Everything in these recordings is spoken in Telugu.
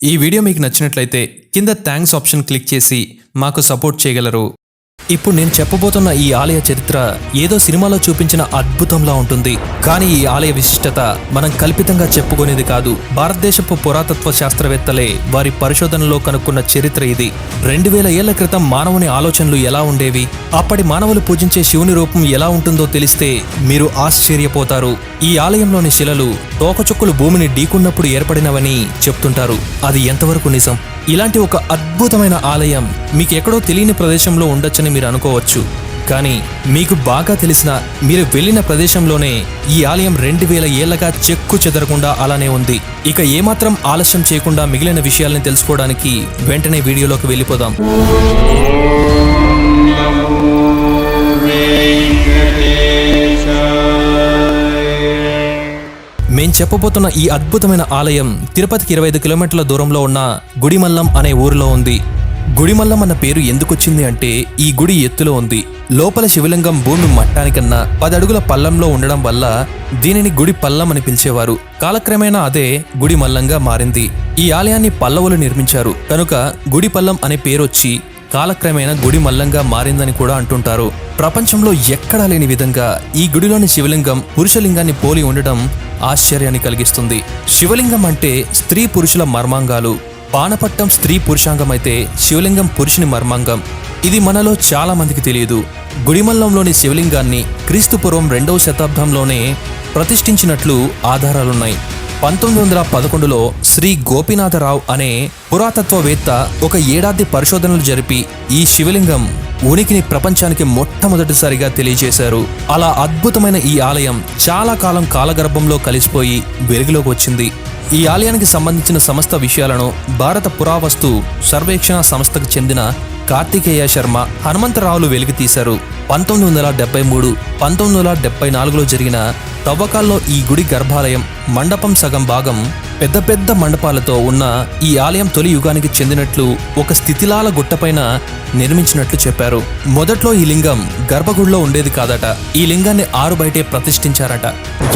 ఈ వీడియో మీకు నచ్చినట్లయితే కింద థ్యాంక్స్ ఆప్షన్ క్లిక్ చేసి మాకు సపోర్ట్ చేయగలరు. ఇప్పుడు నేను చెప్పబోతున్న ఈ ఆలయ చరిత్ర ఏదో సినిమాలో చూపించిన అద్భుతంలా ఉంటుంది. కానీ ఈ ఆలయ విశిష్టత మనం కల్పితంగా చెప్పుకునేది కాదు. భారతదేశపు పురాతత్వ శాస్త్రవేత్తలే వారి పరిశోధనలో కనుక్కున్న చరిత్ర ఇది. రెండు వేల ఏళ్ళ క్రితం మానవుని ఆలోచనలు ఎలా ఉండేవి? అప్పటి మానవులు పూజించే శివుని రూపం ఎలా ఉంటుందో తెలిస్తే మీరు ఆశ్చర్యపోతారు. ఈ ఆలయంలోని శిలలు తోకచుక్కలు భూమిని ఢీకున్నప్పుడు ఏర్పడినవని చెప్తుంటారు. అది ఎంతవరకు నిజం? ఇలాంటి ఒక అద్భుతమైన ఆలయం మీకు ఎక్కడో తెలియని ప్రదేశంలో ఉండొచ్చని మీరు అనుకోవచ్చు. కానీ మీకు బాగా తెలిసిన మీరు వెళ్ళిన ప్రదేశంలోనే ఈ ఆలయం రెండు వేల ఏళ్ళగా చెక్కు చెదరకుండా అలానే ఉంది. ఇక ఏమాత్రం ఆలస్యం చేయకుండా మిగిలిన విషయాల్ని తెలుసుకోవడానికి వెంటనే వీడియోలోకి వెళ్ళిపోదాం. మేం చెప్పబోతున్న ఈ అద్భుతమైన ఆలయం తిరుపతికి ఇరవై ఐదు కిలోమీటర్ల దూరంలో ఉన్న గుడిమల్లం అనే ఊరిలో ఉంది. గుడిమల్లం అన్న పేరు ఎందుకొచ్చింది అంటే ఈ గుడి ఎత్తులో ఉంది. లోపల శివలింగం భూమి మట్టానికన్నా పదడుగుల పల్లంలో ఉండడం వల్ల దీనిని గుడి పల్లం అని పిలిచేవారు. కాలక్రమేణా అదే గుడి మల్లంగా మారింది. ఈ ఆలయాన్ని పల్లవులు నిర్మించారు. కనుక గుడి పల్లం అనే పేరొచ్చి కాలక్రమేణా గుడి మల్లంగా మారిందని కూడా అంటుంటారు. ప్రపంచంలో ఎక్కడా లేని విధంగా ఈ గుడిలోని శివలింగం పురుషలింగాన్ని పోలి ఉండడం ఆశ్చర్యాన్ని కలిగిస్తుంది. శివలింగం అంటే స్త్రీ పురుషుల మర్మాంగాలు. పానపట్టం స్త్రీ పురుషాంగం అయితే శివలింగం పురుషుని మర్మాంగం. ఇది మనలో చాలా మందికి తెలియదు. గుడిమల్లంలోని శివలింగాన్ని క్రీస్తుపూర్వం రెండవ శతాబ్దంలోనే ప్రతిష్ఠించినట్లు ఆధారాలున్నాయి. పంతొమ్మిది వందల పదకొండులో శ్రీ గోపీనాథరావు అనే పురాతత్వవేత్త ఒక ఏడాది పరిశోధనలు జరిపి ఈ శివలింగం ఉనికిని ప్రపంచానికి మొట్టమొదటిసారిగా తెలియజేశారు. అలా అద్భుతమైన ఈ ఆలయం చాలా కాలం కాలగర్భంలో కలిసిపోయి వెలుగులోకి వచ్చింది. ఈ ఆలయానికి సంబంధించిన సమస్త విషయాలను భారత పురావస్తు సర్వేక్షణ సంస్థకు చెందిన కార్తికేయ శర్మ హనుమంతరావులు వెలికి తీశారు పంతొమ్మిది వందల డెబ్బై మూడు పంతొమ్మిది వందల డెబ్బై నాలుగులో జరిగిన తవ్వకాల్లో ఈ గుడి గర్భాలయం మండపం సగం భాగం పెద్ద పెద్ద మండపాలతో ఉన్న ఈ ఆలయం తొలి యుగానికి చెందినట్లు ఒక స్థితిలాల గుట్టపైన నిర్మించినట్లు చెప్పారు. మొదట్లో ఈ లింగం గర్భగుడిలో ఉండేది కాదట. ఈ లింగాన్ని ఆరు బయటే ప్రతిష్ఠించారట.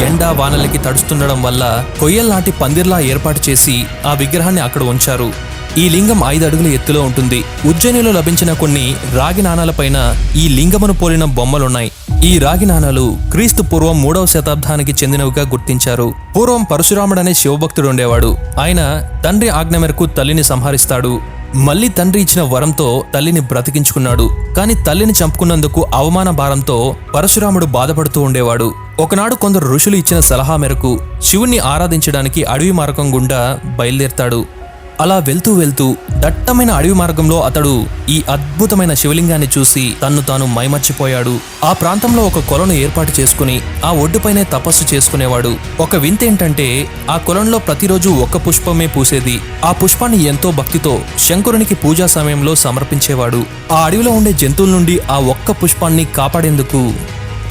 ఎండా వానలకి తడుస్తుండడం వల్ల కొయ్యల్లాంటి పందిర్లా ఏర్పాటు చేసి ఆ విగ్రహాన్ని అక్కడ ఉంచారు. ఈ లింగం ఐదు అడుగుల ఎత్తులో ఉంటుంది. ఉజ్జయినిలో లభించిన కొన్ని రాగి నాణాలపైన ఈ లింగమును పోలిన బొమ్మలున్నాయి. ఈ రాగి నాణాలు క్రీస్తు పూర్వం మూడవ శతాబ్దానికి చెందినవిగా గుర్తించారు. పూర్వం పరశురాముడనే శివభక్తుడు ఉండేవాడు. ఆయన తండ్రి ఆజ్ఞ మేరకు తల్లిని సంహరిస్తాడు. మళ్ళీ తండ్రి ఇచ్చిన వరంతో తల్లిని బ్రతికించుకున్నాడు. కానీ తల్లిని చంపుకున్నందుకు అవమాన భారంతో పరశురాముడు బాధపడుతూ ఉండేవాడు. ఒకనాడు కొందరు ఋషులు ఇచ్చిన సలహా మేరకు శివుణ్ణి ఆరాధించడానికి అడవి మార్గం గుండా బయలుదేరతాడు. అలా వెళ్తూ వెళ్తూ దట్టమైన అడవి మార్గంలో అతడు ఈ అద్భుతమైన శివలింగాన్ని చూసి తన్ను తాను మైమర్చిపోయాడు. ఆ ప్రాంతంలో ఒక కొలను ఏర్పాటు చేసుకుని ఆ ఒడ్డుపైనే తపస్సు చేసుకునేవాడు. ఒక వింత ఏంటంటే ఆ కొలంలో ప్రతిరోజు ఒక్క పుష్పమే పూసేది. ఆ పుష్పాన్ని ఎంతో భక్తితో శంకరునికి పూజా సమయంలో సమర్పించేవాడు. ఆ అడవిలో ఉండే జంతువుల నుండి ఆ ఒక్క పుష్పాన్ని కాపాడేందుకు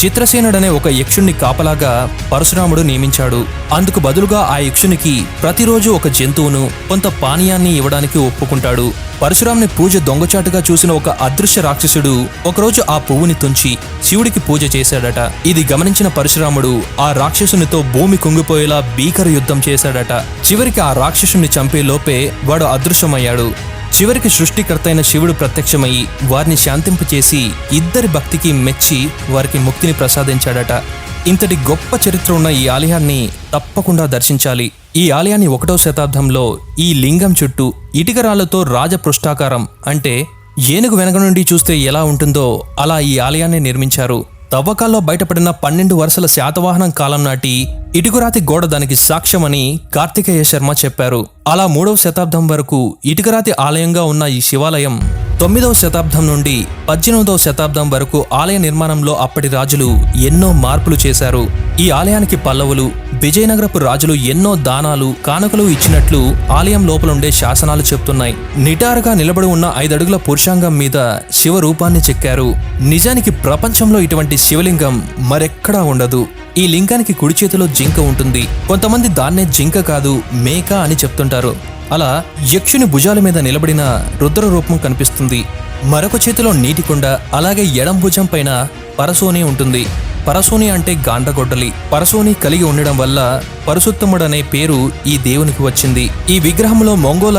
చిత్రసేనుడనే ఒక యక్షుణ్ణి కాపలాగా పరశురాముడు నియమించాడు. అందుకు బదులుగా ఆ యక్షునికి ప్రతిరోజు ఒక జంతువును కొంత పానీయాన్ని ఇవ్వడానికి ఒప్పుకుంటాడు. పరశురాముని పూజ దొంగచాటుగా చూసిన ఒక అదృశ్య రాక్షసుడు ఒకరోజు ఆ పువ్వుని తుంచి శివుడికి పూజ చేశాడట. ఇది గమనించిన పరశురాముడు ఆ రాక్షసునితో భూమి కుంగిపోయేలా భీకర యుద్ధం చేశాడట. చివరికి ఆ రాక్షసుని చంపే లోపే వాడు అదృశ్యమయ్యాడు. చివరికి సృష్టికర్తైన శివుడు ప్రత్యక్షమై వారిని శాంతింపచేసి ఇద్దరి భక్తికి మెచ్చి వారికి ముక్తిని ప్రసాదించాడట. ఇంతటి గొప్ప చరిత్ర ఉన్న ఈ ఆలయాన్ని తప్పకుండా దర్శించాలి. ఈ ఆలయాన్ని ఒకటో శతాబ్దంలో ఈ లింగం చుట్టూ ఇటుకరాళ్ళతో రాజపృష్ఠాకారం అంటే ఏనుగు వెనక నుండి చూస్తే ఎలా ఉంటుందో అలా ఈ ఆలయాన్ని నిర్మించారు. తవ్వకాల్లో బయటపడిన పన్నెండు వరుసల శాతవాహనం కాలం నాటి ఇటుకరాతి గోడ దానికి సాక్ష్యమని కార్తికేయ శర్మ చెప్పారు. అలా మూడవ శతాబ్దం వరకు ఇటుకరాతి ఆలయంగా ఉన్న ఈ శివాలయం తొమ్మిదవ శతాబ్దం నుండి పద్దెనిమిదవ శతాబ్దం వరకు ఆలయ నిర్మాణంలో అప్పటి రాజులు ఎన్నో మార్పులు చేశారు. ఈ ఆలయానికి పల్లవులు విజయనగరపు రాజులు ఎన్నో దానాలు కానుకలు ఇచ్చినట్లు ఆలయం లోపలుండే శాసనాలు చెప్తున్నాయి. నిటారుగా నిలబడి ఉన్న ఐదడుగుల పురుషాంగం మీద శివరూపాన్ని చెక్కారు. నిజానికి ప్రపంచంలో ఇటువంటి శివలింగం మరెక్కడా ఉండదు. ఈ లింగానికి కుడి చేతిలో జింక ఉంటుంది. కొంతమంది దాన్నే జింక కాదు మేక అని చెప్తుంటారు. అలా యక్షుని భుజాల మీద నిలబడిన రుద్ర రూపం కనిపిస్తుంది. మరొక చేతిలో నీటి కుండ అలాగే ఎడం భుజం పైన పరసోనే ఉంటుంది. పరశుని అంటే గాండ్రగొడ్డలి పరశుని కలిగి ఉండడం వల్ల పరసుత్తముడనే పేరు ఈ దేవునికి వచ్చింది. ఈ విగ్రహంలో మొంగోల